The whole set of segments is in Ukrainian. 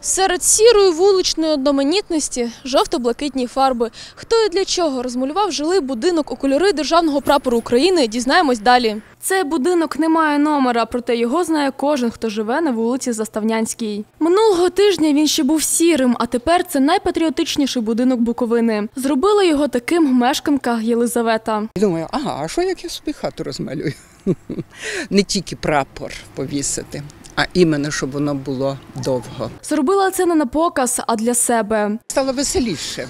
Серед сірої вуличної одноманітності жовто-блакитні фарби. Хто і для чого розмалював жилий будинок у кольори державного прапору України, дізнаємось далі. Цей будинок не має номера, проте його знає кожен, хто живе на вулиці Заставнянській. Минулого тижня він ще був сірим, а тепер це найпатріотичніший будинок Буковини. Зробила його таким мешканка Єлизавета. Думаю, ага, а що як я собі хату розмалюю? Не тільки прапор повісити, а іменно, щоб воно було довго. Зробила це не на показ, а для себе. Стало веселіше.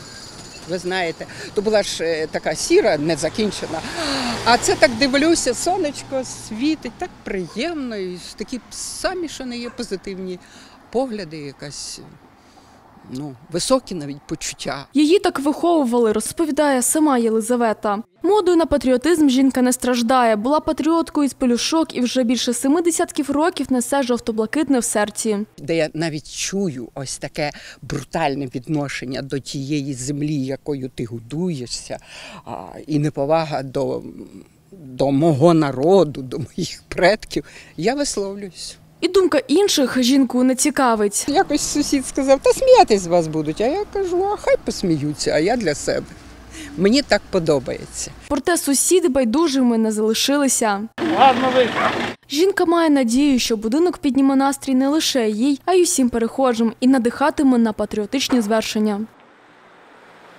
Ви знаєте, то була ж е, така сіра, незакінчена. А це так дивлюся, сонечко світить, так приємно, і такі самі, що не є позитивні погляди, якась ну, високі навіть почуття. Її так виховували, розповідає сама Єлизавета. Модою на патріотизм жінка не страждає. Була патріоткою з пелюшок і вже більше семи десятків років несе жовто-блакитне в серці. де я навіть чую ось таке брутальне відношення до тієї землі, якою ти годуєшся, і неповага до, до мого народу, до моїх предків, я висловлююсь. І думка інших жінку не цікавить. Якось сусід сказав, та сміятись з вас будуть. А я кажу, а хай посміються, а я для себе. Мені так подобається. Проте сусіди байдужими не залишилися. Жінка має надію, що будинок підніме настрій не лише їй, а й усім перехожим і надихатиме на патріотичні звершення.